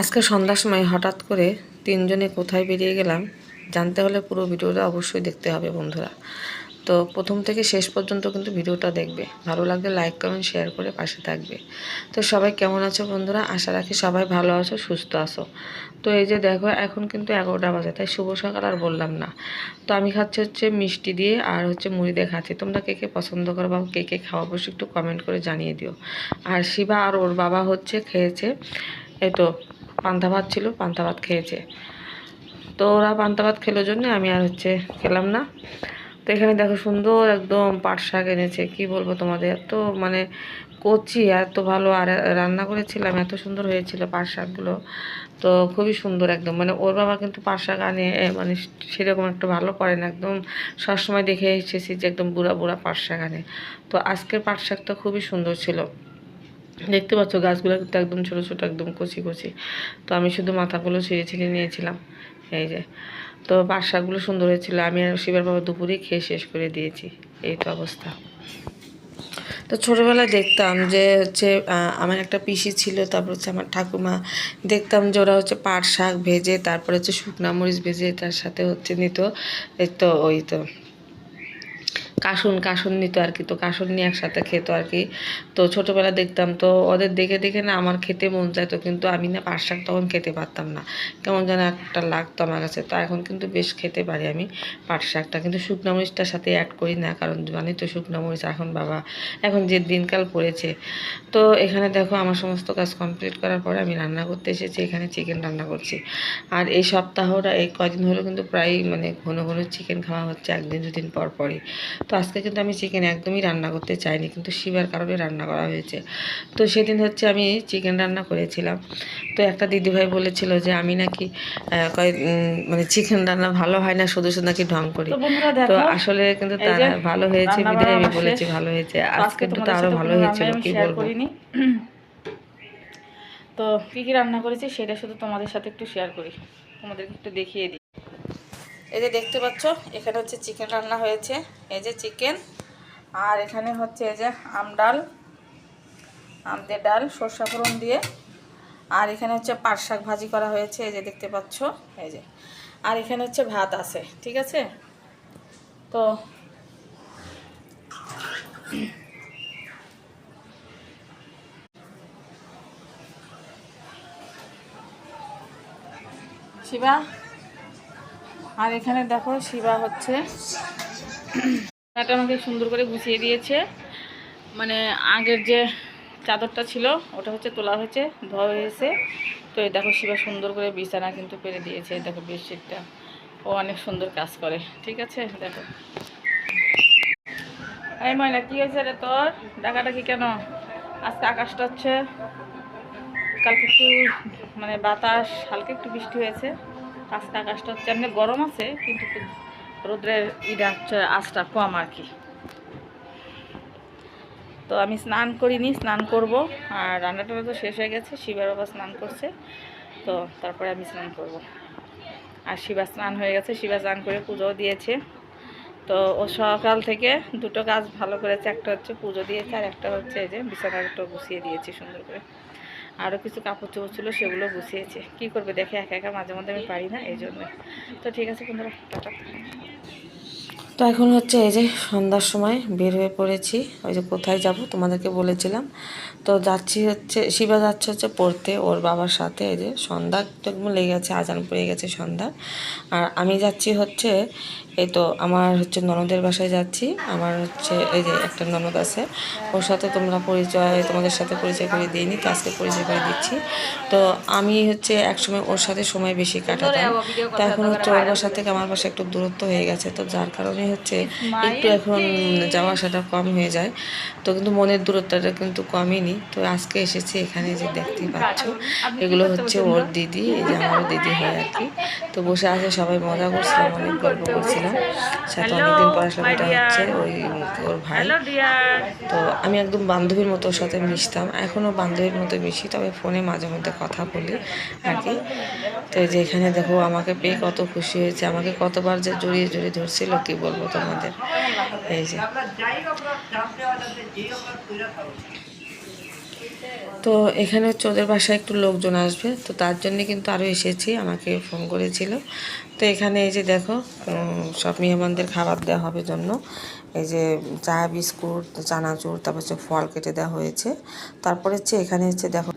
আজকে সন্ধ্যার সময় হঠাৎ করে তিনজনে কোথায় বেরিয়ে গেলাম, জানতে হলে পুরো ভিডিওটা অবশ্যই দেখতে হবে বন্ধুরা। তো প্রথম থেকে শেষ পর্যন্ত কিন্তু ভিডিওটা দেখবে। ভালো লাগলে লাইক কমেন্ট শেয়ার করে পাশে থাকবে। তো সবাই কেমন আছো বন্ধুরা? আশা রাখি সবাই ভালো আছো, সুস্থ আছো। তো এই যে দেখো, এখন কিন্তু এগারোটা বাজে, তাই শুভ সকাল আর বললাম না। তো আমি খাচ্ছি হচ্ছে মিষ্টি দিয়ে আর হচ্ছে মুড়ি দিয়ে খাচ্ছি। তোমরা কে কে পছন্দ করো বা কে কে খাওয়া অবশ্যই একটু কমেন্ট করে জানিয়ে দিও। আর শিবা আর ওর বাবা হচ্ছে খেয়েছে, এই তো পান্তা ভাত ছিল, পান্তা ভাত খেয়েছে। তো ওরা পান্তা ভাত খেলোর জন্য আমি আর হচ্ছে খেলাম না। তো এখানে দেখো সুন্দর একদম পাট শাক এনেছে, কি বলব তোমাদের? এত মানে কচি, এত ভালো। আর রান্না করেছিলাম, এত সুন্দর হয়েছিল পাট শাকগুলো। তো খুবই সুন্দর একদম। মানে ওর বাবা কিন্তু পাট শাক আনে মানে সেরকম একটু ভালো করে না। একদম সবসময় দেখে এসেছি যে একদম বুড়া বুড়া পাট শাক আনে। তো আজকের পাট শাকটা খুবই সুন্দর ছিল। দেখতে পাচ্ছ, গাছগুলো কিন্তু একদম ছোটো ছোটো, একদম কচি কচি। তো আমি শুধু মাথাগুলো ছিঁড়ে ছিঁড়ে নিয়েছিলাম। এই যে, তো শাকগুলো সুন্দর হয়েছিল। আমি আর শিবের বাবা দুপুরেই খেয়ে শেষ করে দিয়েছি। এই তো অবস্থা। তো ছোটোবেলায় দেখতাম যে হচ্ছে আমার একটা পিসি ছিল, তারপর হচ্ছে আমার ঠাকুমা। দেখতাম যে ওরা হচ্ছে পাট শাক ভেজে, তারপরে হচ্ছে শুকনা মরিচ ভেজে তার সাথে হচ্ছে নিত। এই তো, ওই তো। কাসুন কাসুন নিত আর কি। তো কাসুন নিয়ে একসাথে খেত আর কি। তো ছোটোবেলা দেখতাম, তো ওদের দেখে দেখে না আমার খেতে মন চাইতো, কিন্তু আমি না পাট শাক তখন খেতে পারতাম না। কেমন যেন একটা লাগতো আমার কাছে। তো এখন কিন্তু বেশ খেতে পারি আমি পাট শাকটা। কিন্তু শুকনো মরিচটার সাথে অ্যাড করি না, কারণ জানি তো শুকনো মরিচ, এখন বাবা, এখন যে দিনকাল পড়েছে। তো এখানে দেখো আমার সমস্ত কাজ কমপ্লিট করার পরে আমি রান্না করতে এসেছি, এখানে চিকেন রান্না করছি। আর এই সপ্তাহটা, এই কদিন হলো কিন্তু প্রায় মানে ঘন ঘন চিকেন খাওয়া হচ্ছে, একদিন, দুদিন পর পরই। তো আজকে কিন্তু আমি চিকেন একদমই রান্না করতে চাইনি কিন্তু শিবার কারণে রান্না করা হয়েছে। তো সেদিন হচ্ছে আমি চিকেন রান্না করেছিলাম। তো একটা দিদিভাই বলেছিল যে আমি নাকি মানে চিকেন রান্না ভালো হয় না শুধু শুধু নাকি ঢং করি। তো তো আসলে কিন্তু এই তা ভালো হয়েছে বিদায় আমি বলেছি ভালো হয়েছে। আজকে কিন্তু তোমাদের আরও ভালো হয়েছিল আমি কি বলব? তো কী কী রান্না করেছি সেটা শুধু তোমাদের সাথে একটু শেয়ার করি। তোমাদেরকে একটু দেখিয়ে দিই। এই যে দেখতে পাচ্ছ, এখানে হচ্ছে চিকেন রান্না হয়েছে। এই যে চিকেন আর এখানে হচ্ছে এই যে আম ডাল আমদের ডাল, সর্ষা ফোড়ন দিয়ে। আর এখানে হচ্ছে পাট শাক ভাজি করা হয়েছে, এই যে দেখতে পাচ্ছ, এই যে। আর এখানে হচ্ছে ভাত আছে, ঠিক আছে? তো শিবা আর এখানে দেখো শিবা হচ্ছে। এটা আমাকে সুন্দর করে গুছিয়ে দিয়েছে। মানে আগের যে চাদরটা ছিল, ওটা হচ্ছে তোলা হয়েছে, ধোয়া হয়েছে। তো এই দেখো শিবা সুন্দর করে বিছানা কিন্তু পেরে দিয়েছে দেখো বেডশিটটা। ও অনেক সুন্দর কাজ করে, ঠিক আছে? দেখো। এই ময়না, কী হয়েছে রে তোর? ডাকাডাকি কেন? আজকে আকাশটা হচ্ছে, কালকে একটু মানে বাতাস, হালকা একটু বৃষ্টি হয়েছে। আজকে আকাশটা হচ্ছে এমনি গরম আছে, কিন্তু রোদ্রের ইটা হচ্ছে আঁচটা কম আর কি। তো আমি স্নান করিনি, স্নান করব, আর রান্নাটা তো শেষ হয়ে গেছে শিবার বাবা স্নান করছে, তো তারপরে আমি স্নান করব। আর শিবা স্নান হয়ে গেছে, শিবা স্নান করে পুজোও দিয়েছে। তো ও সকাল থেকে দুটো কাজ ভালো করেছে, একটা হচ্ছে পুজো দিয়েছে, আর একটা হচ্ছে এই যে বিছানাটা গুছিয়ে দিয়েছে সুন্দর করে। আরও কিছু কাপড় চোপড় ছিল, সেগুলো গুছিয়েছে। কি করবে? দেখে একা একা মাঝে মধ্যে আমি পারি না, এই জন্য। তো ঠিক আছে বন্ধুরা, টাটা। তো এখন হচ্ছে এই যে সন্ধ্যার সময় বের হয়ে পড়েছি। ওই যে কোথায় যাব তোমাদেরকে বলেছিলাম। তো যাচ্ছি হচ্ছে, শিবা যাচ্ছে হচ্ছে পড়তে ওর বাবার সাথে। এই যে সন্ধ্যা তো একদম লেগে গেছে, আজান পড়ে গেছে সন্ধ্যা। আর আমি যাচ্ছি হচ্ছে, এই তো আমার হচ্ছে ননদের বাসায় যাচ্ছি। আমার হচ্ছে এই যে একটা ননদ আছে, ওর সাথে তোমরা পরিচয়, তোমাদের সাথে পরিচয় করে দিইনি তো আজকে পরিচয় করে দিচ্ছি। তো আমি হচ্ছে একসময় ওর সাথে সময় বেশি কাটাতাম। তো এখন হচ্ছে ওর বাসা থেকে আমার বাসা একটু দূরত্ব হয়ে গেছে। তো যার কারণে হচ্ছে একটু এখন যাওয়া আসাটা কম হয়ে যায়। তো কিন্তু মনের দূরত্বটা কিন্তু কমেনি। তো আজকে এসেছি এখানে যে দেখতেই পাচ্ছ। এগুলো হচ্ছে ওর দিদি এই যে আমারও দিদি হয় আর কি। তো বসে আছে সবাই মজা করছিলাম অনেক গল্প করছিলাম। সাথে অনেকদিন পড়াশোনাটা হচ্ছে ওই ওর ভাই। তো আমি একদম বান্ধবীর মতো ওর সাথে মিশতাম। এখনও বান্ধবীর মতো মিশি তবে ফোনে মাঝে মধ্যে কথা বলি আর কি। তো এই যে এখানে দেখো আমাকে পেয়ে কত খুশি হয়েছে আমাকে কতবার যে জড়িয়ে জড়িয়ে ধরছিল কি বলব তোমাদের এই যে। তো এখানে হচ্ছে ওদের বাসায় একটু লোকজন আসবে, তো তার জন্য কিন্তু আরও এসেছি, আমাকে ফোন করেছিল। তো এখানে এই যে দেখো সব মেহমানদের খাবার দেওয়া হবে জন্য। এই যে চা বিস্কুট, চানাচুর, তারপর হচ্ছে ফল কেটে দেওয়া হয়েছে। তারপরে হচ্ছে এখানে হচ্ছে দেখো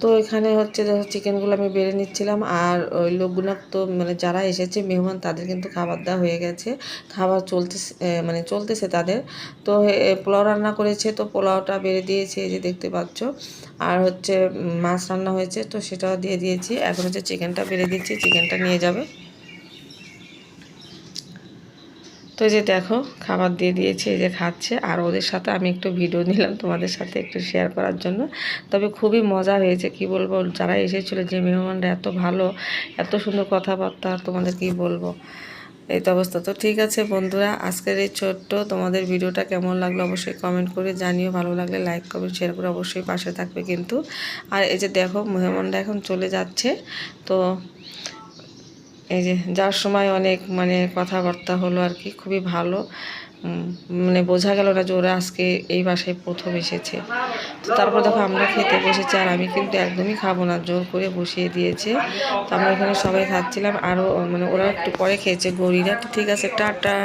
তো এখানে হচ্ছে চিকেনগুলো আমি বেড়ে নিচ্ছিলাম আর ওই লোকগুলো তো মানে যারা এসেছে মেহমান তাদের কিন্তু খাবার দেওয়া হয়ে গেছে। খাবার চলতে মানে চলতেছে তাদের। তো পোলাও রান্না করেছে তো পোলাওটা বেড়ে দিয়েছে এই যে দেখতে পাচ্ছ। আর হচ্ছে মাছ রান্না হয়েছে তো সেটাও দিয়ে দিয়েছি। এখন হচ্ছে চিকেনটা বেড়ে দিচ্ছি চিকেনটা নিয়ে যাবে। তো এই যে দেখো, খাবার দিয়ে দিয়েছে, এই যে খাচ্ছে। আর ওদের সাথে আমি একটু ভিডিও নিলাম তোমাদের সাথে একটু শেয়ার করার জন্য। তবে খুবই মজা হয়েছে, কি বলব? যারা এসেছিল যে মেহমানরা এত ভালো, এত সুন্দর কথাবার্তা তোমাদের কি বলব? এই তো অবস্থা। তো ঠিক আছে বন্ধুরা, আজকের এই ছোট্ট তোমাদের ভিডিওটা কেমন লাগল অবশ্যই কমেন্ট করে জানিও। ভালো লাগলে লাইক কমেন্ট শেয়ার করে অবশ্যই পাশে থাকবে কিন্তু। আর এই যে দেখো, মেহমানরা এখন চলে যাচ্ছে। তো এই যে যার সময় অনেক মানে কথাবার্তা হলো আর কি, খুবই ভালো। মানে বোঝা গেল না যে ওরা আজকে এই বাসায় প্রথম এসেছে। তো তারপর দেখো আমরা খেতে বসেছি আর আমি কিন্তু একদমই খাব না, জোর করে বসিয়ে দিয়েছে। তো আমরা এখানে সবাই খাচ্ছিলাম। আরও মানে ওরা একটু পরে খেয়েছে, গরিরা। তো ঠিক আছে, টাটা।